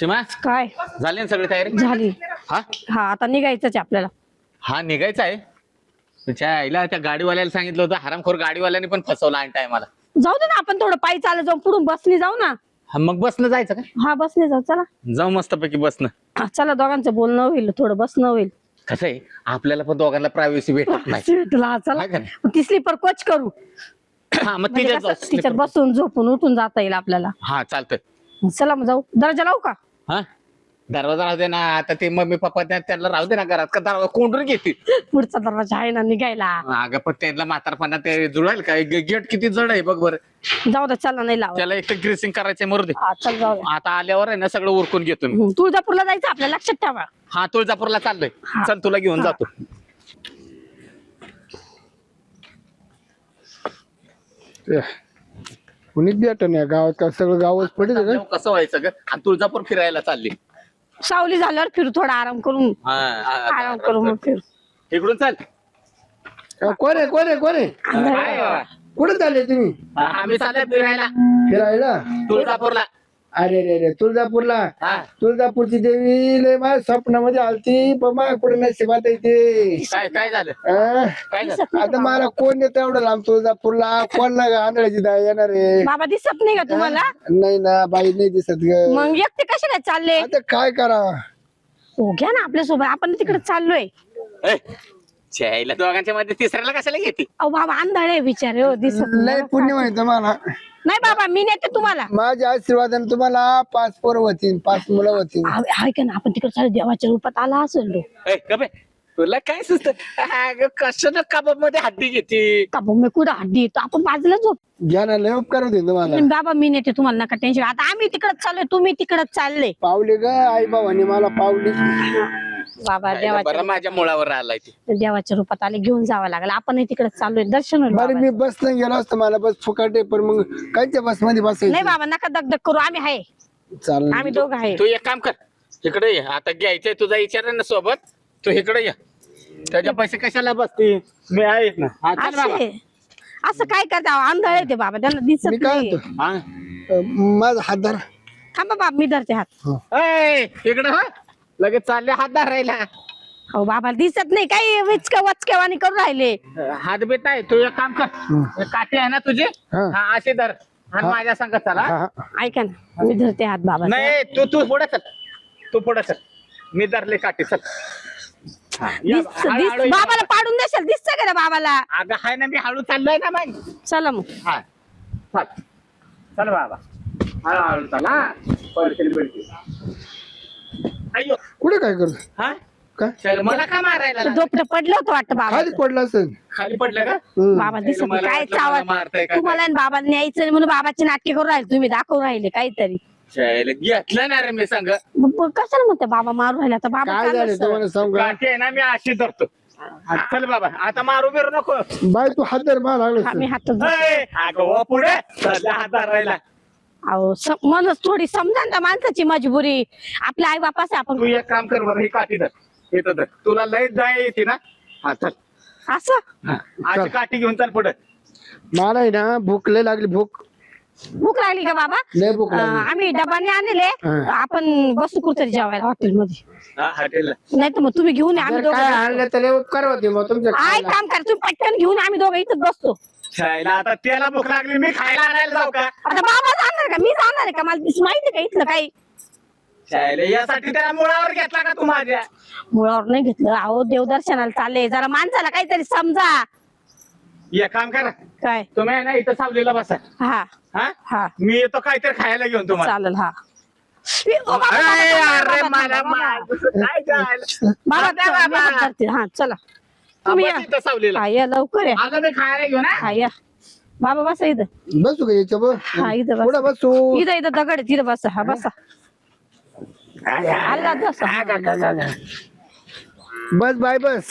सीमा? काय? झाली ना सगळी तयारी? झाली. हा? हा आता निघायचंच आहे आपल्याला. हा निघायचा आहे. त्याच्या आईला त्या गाडीवाल्याला सांगितलं होतं हरामखोर गाडीवाल्याने पण फसवलं आणि टायमाला जाऊ दे ना आपण थोडं पायी चालत जाऊ पुढून बसने जाऊ ना. हा मग बसनं जायचं का? हा बसने जाऊ चला. जाऊ मस्तपैकी बसनं. हा, चला दोघांचं बोलणं होईल थोडं बसणं होईल. कसं आहे? आपल्याला पण दोघांना प्रायव्हसी भेटत नाही. चला? मग ती स्लीपर कोच करू. हा मग म्हणजे कसं. तिच्यात बसून झोपून उठून जाता येईल आपल्याला. हा चालतंय. चला मग जाऊ. दर्जा लावू का? हा? दरवाजा राहू दे ना. आता ते मम्मी पप्पा त्या- त्यांना राहू दे ना घरात का दरवाजा कोंडून घेतील? पुढचा दरवाजा आहे ना निघायला. अगं पण त्यांना म्हातारपणा ते जुळेल का गेट किती जड आहे बघ बरं. जाऊ दे चला नाही लाव त्याला एक ग्रेसिंग करायचंय मरू दे. हा चल जाऊ दे. आता आल्यावर आहे ना सगळं उरकून घेतो मी. हम्म, तुळजापूरला जायचं आपल्या लक्षात ठेवा. हा तुळजापूरला चाललोय. हा. चल तुला घेऊन हा. जातो. कुणीच भेट नाही. गावात का सगळं गावच पडेल का? जाऊ कसं व्हायचं ग? आणि तुळजापूर फिरायला चालली. सावली झाल्यावर फिरू थोडा आराम करून. हा, हा, आराम करू मग फिरू. इकडून चाल. अ, कोण आहे कोण आहे कोण आहे? कुठे चालले तुम्ही? हा, आम्ही चाललोय फिरायला. फिरायला? तुळजापूरला. अरे रे रे तुळजापूरला? हा. तुळजापूरची देवी लय माझ्या स्वप्नामध्ये आलती पण माझ्या कुठे नशिबात येते काय काय झालं? अं? काय झालं? आता मला कोण येतं एवढं लांब तुळजापूरला? कोण ना आंधळ्याची दाय येणार आहे. बाबा दिसत नाही का तुम्हाला? नाही ना बाई नाही दिसत ग. मग एकटे कशाला चालले? आता काय करा? हो घ्या ना आपल्यासोबत आपण तिकडे चाललोय. ए, छायला दोघांच्या मध्ये तिसऱ्याला कशाला घेते? अहो बाबा आंधळे बिचारे हो दिसत लय नाही. पुण्य माहिती मला. नाही बाबा मी नेते तुम्हाला. माझ्या आशीर्वादाने तुम्हाला पाच पोरं होतील पाच मुलं होतील. अहो, हाय का ना आपण तिकडे चालू देवाच्या रूपात आला असेल तो. गबे, तुला काय सुचत? कशानं कबाबमध्ये हड्डी घेते? का भाऊ मी कुठं हड्डी? येतो आपण बाजूला झोप. घ्या ना लय उपकार होतील तुम्हाला. पण बाबा मी नेते तुम्हाला नका टेन्शन आता आम्ही तिकडे चाललोय तुम्ही तिकडे चालले. पावली ग आई बाबांनी मला पावली. बाबा बरं देवाच्या माझ्या मुळावर आलाय ते. देवाच्या रूपात आले घेऊन जावं लागलं. आपण तिकडे चाललोय दर्शन होईल बरं बाबाचं. मी बस नाही गेलो असतो मला बस फुकाटे पण मग कायच्या बसमध्ये नाही बसायचं बाबा नका दगदग करू आम्ही आहे. चालेल. आम्ही दोघं आहे. तू एक काम कर इकडे ये. आता घ्यायचंय तुझा विचार आहे ना सोबत तू इकडे ये. त्याच्या पैसे कशाला बसते? मी आहेच ना. हा, चल बाबा. असे असं काय करता? आंधळे ते बाबा त्यांना मी दिसत काय नाही म्हणतो? हा? अं, माझा हात धरा. थांबा बाबा मी धरते हात. ए, इकडे हो. लगेच चालले हात धरायला. हो बाबा दिसत नाही काही विचक वचकेवाणी करून राहिले. हात बेत आहे तू एक काम कर. काठी आहे ना तुझे? हा. हा अशी धर. आणि माझ्या संग चला. हा, हा. ऐका ना मी धरते हात बाबा नाही तू तू पुढे चल. तू पुढे चल. मी धरले काठी चल. हा, या, हळू- हळू ये. बाबाला पाडून देशाल दिसत का रे बाबाला? अगं हाय ना मी हळू चाललोय ना मग चला मग. हा. चल. चल बाबा. हळू हळू चला. पडतील पडतील कुठे काय करतो? हा? काय? चल मला का मारायला लागला? पडलं होतं वाटतं बाबा खाली पडला असेल. खाली पडलं का? हम्म. बाबा दिसत नाही. मला काय वाटलं चावत मला मारताय का तुम्हाला आणि बाबाला न्यायचं नाही म्हणून बाबाची नाटके करून राहिले. तुम्ही दाखवून राहिले काहीतरी. चल, घेतलं ना रे मी सांग. मग मग कशाला म्हणते बाबा मारू राहिले? आता बाबा काय झालं. तुम्हाला सांगू का? काठी आहे ना मी अशी धरतो. चल बाबा आता मारू बिरू नको. बाय तू हात धर मला लागलो हा, मी हात अगं हो पुढे. हात धरायला. अहो स- मनच थोडी समजा ना माणसाची मजबुरी. आपल्या आई बापाचे तू आपण एक काम कर बरं ही काठी धर. इथं धर. तुला लय जाय येते ना? हा चल. असं? हा, अशी काठी घेऊन चल पुढे. मला आहे ना भूक लय लागली भूक. भूक लागली का बाबा? लय भूक अं, लागली आम्ही डबाने आणले. हा. आपण बसू कुठतरी जेवायला हॉटेलमध्ये. हा हॉटेलला. नाही तर मग तुम्ही घेऊन या, आम्ही जर काय दोघं आणलं तर लय उपकार होते मग तुमच्या आय खायला. काम कर तुम्ही पटकन घेऊन आम्ही दोघं इथं बसतो. खायला आता त्याला भूक लागली मी खायला आणायला जाऊ का? आता बाबा जाणार का? मी जाणार आहे का? मला दिस- माहिती का इथलं काही? यासाठी त्याला मुळावर घेतला का तू माझ्या? मुळावर नाही घेतलं. अहो देवदर्शनाला चालले. जरा माणसाला काहीतरी समजा. एक काम करा. काय? तुम्ही आहे ना इथं सावलीला बसा. हा. हा? हा. मी येतो काहीतरी खायला घेऊन तुम्हाला. चालेल हा. ए, ओ, बाबा, बाबा, अरे, बाबा, अरे, बाबा, मला बाबा, मार- काय झालं? बाबा, आता चला, बाबा. हा तुम्ही बस या. इथं सावलीला. हा या लवकर या. अगं मी खायला घेऊन हा? हा या. बाबा बसा इथं. बसू का याच्या हा इथं बस. पुढे बसू. इथं इथं दगड आहे, तिथं बसा. हा बसा. आला बसा बस बाय बस.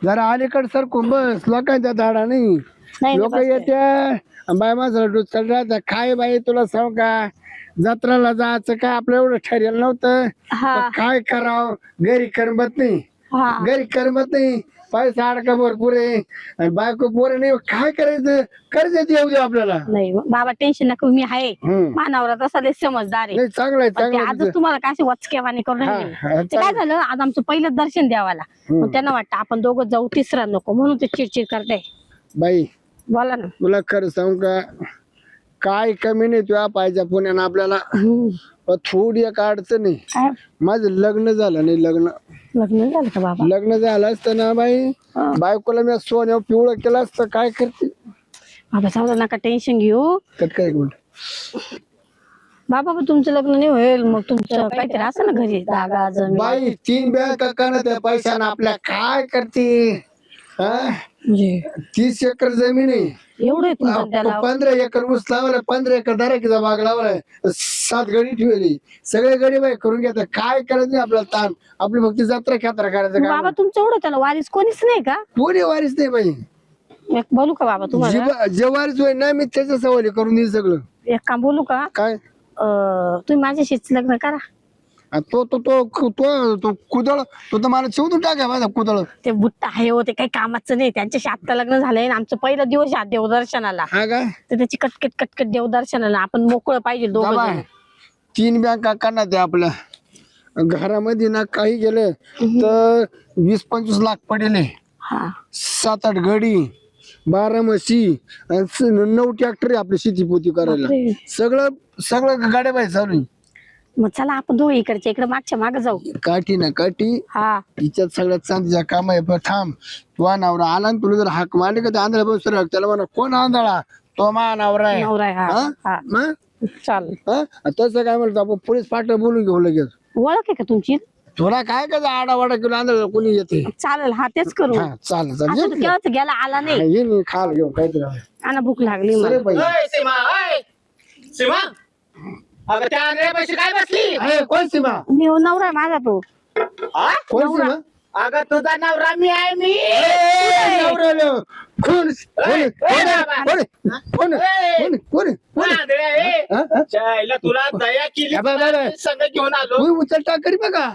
जरा अलीकड सर बस. लोकांच्या धाडा नाही नाही लोक बसते. येते बाय माझं डुचकल राहत. काय बाई तुला सांग का? जत्राला जायचं काय? आपलं एवढं ठरेल नव्हतं. हा. पण काय करावं? घरी करमत नाही. हा. घरी करमत नाही. पैसा अडका भरपूर आहे. आणि बायको पोरं नाही काय करायचं? कर्ज येऊ दे आपल्याला. नाही बाबा टेन्शन नका मी आहे. हम्म. मानावर तसा लय समजदार आहे. नाही चांगलं आहे पण ते चांगलं आहे आजच तुझं. तुम्हाला काय करून हा, राहिले. हा, ते काय झालं? आज आमचं पहिलं दर्शन द्यावाला. मग त्यांना वाटतं आपण दोघं जाऊ तिसरा नको म्हणून ते चिडचिड करते बाई बोला ना. तुला खरं सांगू का? काय कमी नाही तुझ्या पाहिजे पुण्यानं आपल्याला. हम्म. पण थोडी एक अडचण आहे. काय माझं लग्न झालं नाही लग्न. लग्न झालं का बाबा? लग्न झालं असतं ना बाई बायकोला मी सोन्या पिवळं केलं असतं काय करते? बाबा जाऊ नका टेन्शन घेऊ. कट काय एक मिनिट. बाबा पण तुमचं लग्न नाही होईल मग तुमचं काहीतरी असं ना घरी. जमीन. बाई तीन बँक का त्या पैशानं आपल्या काय करते? हा? म्हणजे तीस एकर जमीन आहे. एवढं त्याला पंधरा एकर ऊस लावलाय पंधरा एकर दराकीचा बाग लावलाय सात गडी ठेवली. सगळे गडी बाई करून घेतात. काय करायचं नाही आपल्याला ताण. आपली फक्त जत्रा खेत्रा करायचं काय बाबा तुमचं एवढं त्याला वारीस कोणीच नाही का? कोणी वारीच नाही बाई. एक बोलू का बाबा तुम्हाला? जे जे वारीच होईल ना मी त्याच्या सवाली करून देईन सगळं. एक काम बोलू का? काय? अं, तुम्ही माझ्याशीच लग्न करा. तो तो तो तो तो कुदळ तो तर मला शिवून टाकाय माझा कुदळ. ते बुट्टा आहे हो ते काही कामाचं नाही. त्यांच्याशी आता लग्न झालंय आणि आमचं पहिला दिवस आहे देवदर्शनाला. हा काय तर त्याची कटकट कटकट देवदर्शनाला आपण मोकळं पाहिजे दोघं बाबा. तीन बँका करणार त्या आपल्या. घरामध्ये ना काही गेलं तर वीस पंचवीस लाख पडेल. हा. सात आठ गडी बारा म्हशी आणि स- नऊ ट्रॅक्टर आपली शेती पोती करायला. बापरे. सगळं सगळं गाड्या बाई चालू आहे. मग चला आपण दोघं इकडच्या इकडे मागच्या माग जाऊ. काठी ना काठी. हा. तिच्यात सगळ्यात चांदीच्या काम आहे पण थांब. तू नवरा आला तुला जर हाक मारले का ते आंधळा बसू त्याला म्हणा कोण आंधळा? तो मा नवरा आहे. नवरा आहे, हा. हा? हा. मग? चाल. हा? तसं काय म्हणतो आपण पोलीस पाठ बोलून घेऊ लगेच. ओळख आहे का तुमची? तुला काय का आडावाडा केला आंधळा कोणी येते? चालेल हा तेच करू. हा चालेल चालेल. असं तर केव्हाच गेला आला नाही. हा, खाल घेऊ काहीतरी आणि भूक लागली मला. अरे बाई. ओय, सीमा ओय. सीमा अगं त्या आंधळ्या पैसे काय बसली अरे, कोण सीमा मी हो, नवरा आहे माझा तो हा? कोण सीमा अगं तुझा नवरा मी आहे मी नवऱ्याला. कोण कोण ए, कोण ए, बाबा. कोण कोण ए. कोण कोण कोण आंधळ्या आहे. हा? हा? चायला तुला दया केली बाबा, बाबा. संघ घेऊन आलो तू करी बघा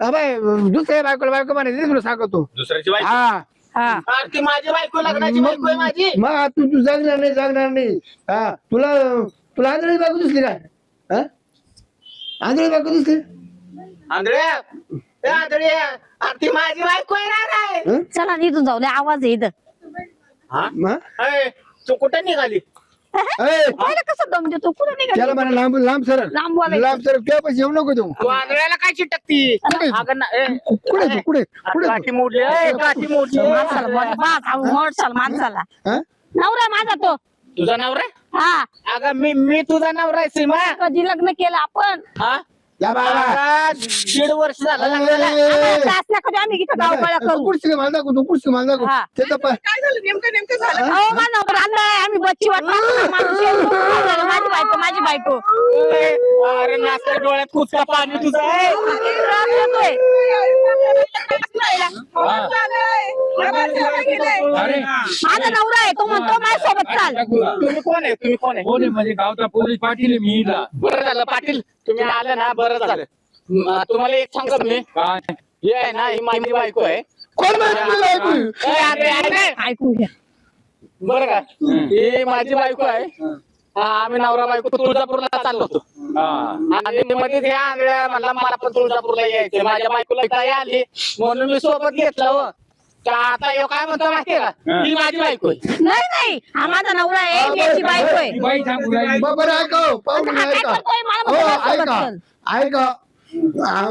अबाय दुसऱ्या बायकोला बायको म्हणायचं तुला सांगतो दुसऱ्याची बायको हा हा अरे ती माझी बायको लग्नाची बायको आहे माझी मग तू तू जगणार नाही जगणार नाही हा तुला तुला आंधळी बायको दिसली काय आंधळी बायको दिसली. ए, आंधळ्या अरे ती माझी बायको आहे. हं? चला ना इथून जाऊ दे आवाज आहे इथं. हा? ए, तू कुठं निघाली? ए, पाहिलं कसं दम देतो? कुठे त्याला निघाली म्हणा लांब लांब सर. लांब बोलायचं. लांब त्या पैसे येऊ नको देऊ. तू आंधळ्याला काय चिटकती? कुठे? अगं ना- ए, कुठे तू? कुठे? कुठे काठी मोडली ए, काठी? मोडली. माणसाला बोल माणसाला. हा? नवरा माझा तो. तुझा नवरा? हा. अगं मी मी तुझा नवरा आहे सीमा. कधी लग्न केलं आपण? हा? या बाबा. अगं, दीड वर्ष झालं लग्नाला. नका देऊ, आम्ही इथं गावगाळा करू? कुर्सी माल दाखव तू कुर्सी माल दाखव. हा. त्याचा पाय काय झालं? नेमकं नेमकं झालं? अहो, माझा नवरा बच्ची माझी बायको माझी बायको. अरे नाचत्या डोळ्यात कुचका पाणी तुझं. अरे. माझा नवरा आहे तो म्हणतो माझ्यासोबत चाल. तुम्ही कोण आहे? तुम्ही कोण आहे? कोणी म्हणजे गावचा पोलीस पाटील आहे मी इथला बरं झालं पाटील. तुम्ही आले ना बरं झालं. म, तुम्हाला एक सांगतो मी. काय? हे आहे ना ही माझी बायको आहे. कोण माहिती तुला? ऐकू? ए, अरे, अरे, ऐकून घ्या. बरं का? ही माझी बायको आहे. हा, आम्ही नवरा बायको तुळजापूरला चाललो होतो. हा. आणि मध्ये हे आंधळ्या म्हणला मला पण तुळजापूरला यायचे माझ्या बायकोला काय आली. म्हणून मी सोबत घेतलं हो. तर आता ह्यो काय म्हणतो माहितीये का? ही. माझी बायको आहे. नाही नाही. हा माझा नवरा आहे. मी याची बायको आहे. ती बाई राहिली. बरं ऐका पाहून हा काय ऐका. करतोय? मला हो म्हणतो माझ्यासोबत ऐका. चल. ऐका. हा,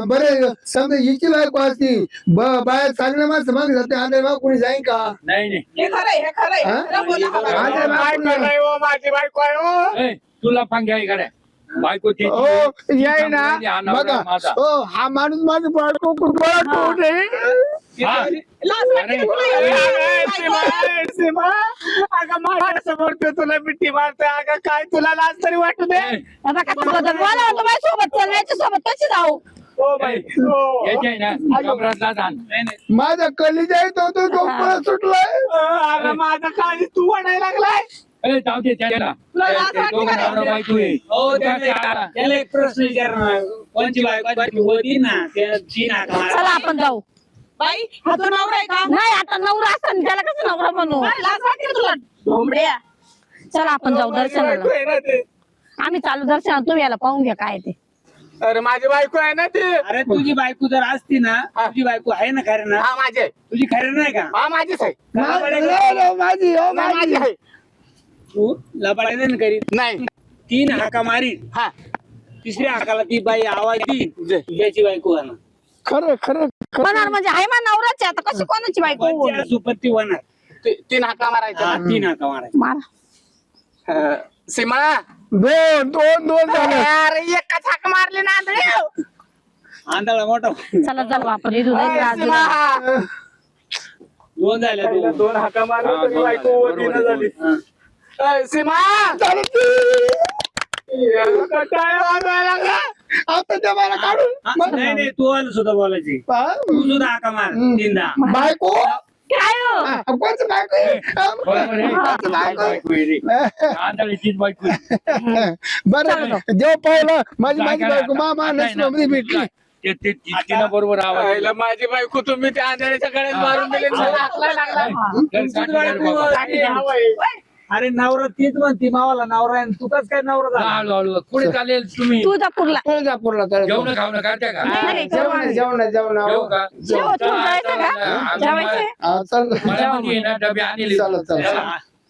बरं समजा हिची बायको असती ब- बाया चांगल्या माणसं मग जाते आंधळे मग कोणी जाईन का नाही नाही हा? माग कोणी- करणार हो, माझी बायको आहे हो ए, तुला पांग्या इकडे बायको. हो ना हा नवरा बघा माझा. हो हा माणूस माझी बायको कुठं कुठे हा. अगं, सीमा, सीमा, अगं माझ्यासमोर ते तुला मिठी मारते अगं काय तुला लाज तरी वाटू दे. आता कसं कशी जाऊ? हो बाई. हो. माझा कलिजा येतो तो तो पळत सुटलाय. अगं माझं काळजी तू वाढायला लागलाय. हो त्या- त्या- त्याला. त्याला एक प्रश्न विचारणार. कोणची बायको बायको होती ना त्या ती नाका चला आपण जाऊ. बाई हा तो नवरा आहे का? नाही आता नवरा असताना त्याला कसं नवरा बनवू? काय लाज वाटते का तुला ढोंबड्या चला आपण जाऊ बायको दर्शनाला. आहे ना ते. आम्ही चालू दर्शनाला तुम्ही याला पाहून घ्या काय ते. अरे माझी बायको आहे ना ती. अरे तुझी बायको जर असती ना तुझी बायको आहे ना खरं ना? हा माझी आहे. तुझी खरं नाही का? हा माझीच आहे. का? बरं माझी हो नाही, माझी. आहे. तू लबाडे नाही करीत? नाही. तीन हाका मारी हा. तिसऱ्या हाकाला ती बाई आवाज दी जे. तुझ्याची बायको होणार खरं खरं खरं होणार म्हणजे आहे मा नवराची आता कशी कोणाची बायको सुपत्ती होणार. ती- तीन हाका मारायच्या हा, तीन हाका मारायची. मारा. सीमा. दोन दोन दोन झालं. अरे एकच हाक मारली ना आंधळे. आंधळा मोठा. चला चला सीमा. दोन झाल्या दोन. दोन हाका मारल्या तरी बायको झाली. हा. सीमा. लागला? आता त्या मला काढून नाही नाही तू आलं सुद्धा बोलायची? तू सुद्धा हाका मार तीनदा. बायको? काय हो? हा, कोणचं बायको आहे? कोणचं बायको आहे? बरं देव पाहिलं माझी माझी बायको मा आता? मा आता आहे ना, नसमध्ये भेटली तिनं बरोबर आवाज दिला. माझी बायको तुम्ही त्या आंधळीच्या गळ्यात मारून दिली. हाकला लागला. अरे नवरा तीच म्हणती मावाला नवरा आहे तू कस काय नवरा झाला? हळू हळू पुढे चालेल तुम्ही. तुळजापूरला तुळजापूरला तर जेवण खावणं करते का? नाही, नाही, जेवण जेवण जेवण जेवू का? जेव, तू चला, जायचं चला, का? आम्ही जेवायचंय हा, चल मला म्हणजे ना डबे आणले. चला, चला. चला.